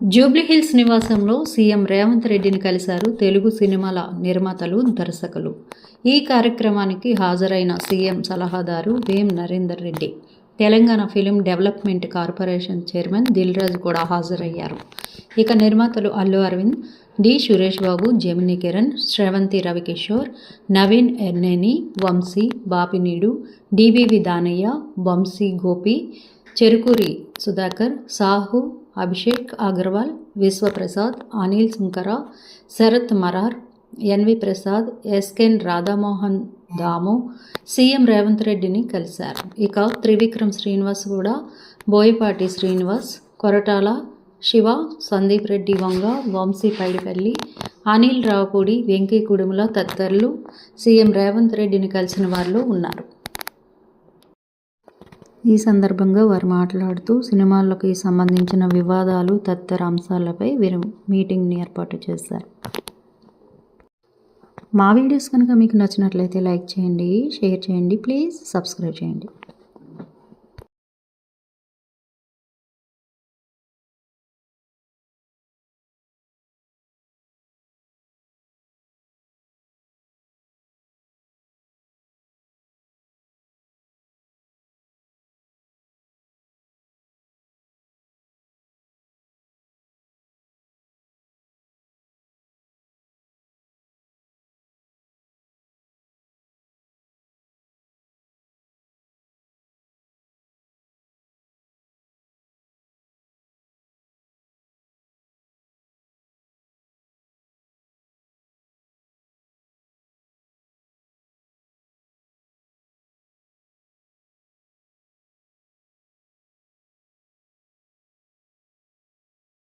జూబ్లీహిల్స్ నివాసంలో సీఎం రేవంత్ రెడ్డిని కలిశారు తెలుగు సినిమాల నిర్మాతలు దర్శకులు. ఈ కార్యక్రమానికి హాజరైన సీఎం సలహాదారు Vem Narender Reddy Telangana film development corporation chairman Dilraj కూడా హాజరయ్యారు. ఇక నిర్మాతలు Allu Aravind D Suresh Babu Gemini Kiran Sravanthi Ravi Kishore Naveen Yerneni Vamsi Bapineedu DVV Danayya Vamsi Gopi Cherukuri Sudhakar Sahu Abhishek Agarwal Vishwaprasad Anil Sunkara Sarath Marar NV Prasad SKN Radha Mohan Damu CM Revanth రెడ్డిని కలిశారు. ఇక త్రివిక్రమ్ శ్రీనివాస్ కూడా బోయపాటి శ్రీనివాస్ కొరటాల శివ సందీప్ రెడ్డి వంగ వంశీ పైడిపల్లి అనిల్ రావుపూడి వెంకీ కుడుముల తదితరులు CM Revanth రెడ్డిని కలిసిన వాళ్ళు ఉన్నారు. ఈ సందర్భంగా వారు మాట్లాడుతూ సినిమాలకు సంబంధించిన వివాదాలు తదితర అంశాలపై వీరు మీటింగ్ని ఏర్పాటు చేశారు. మా వీడియోస్ కనుక మీకు నచ్చినట్లయితే లైక్ చేయండి షేర్ చేయండి ప్లీజ్ సబ్స్క్రైబ్ చేయండి.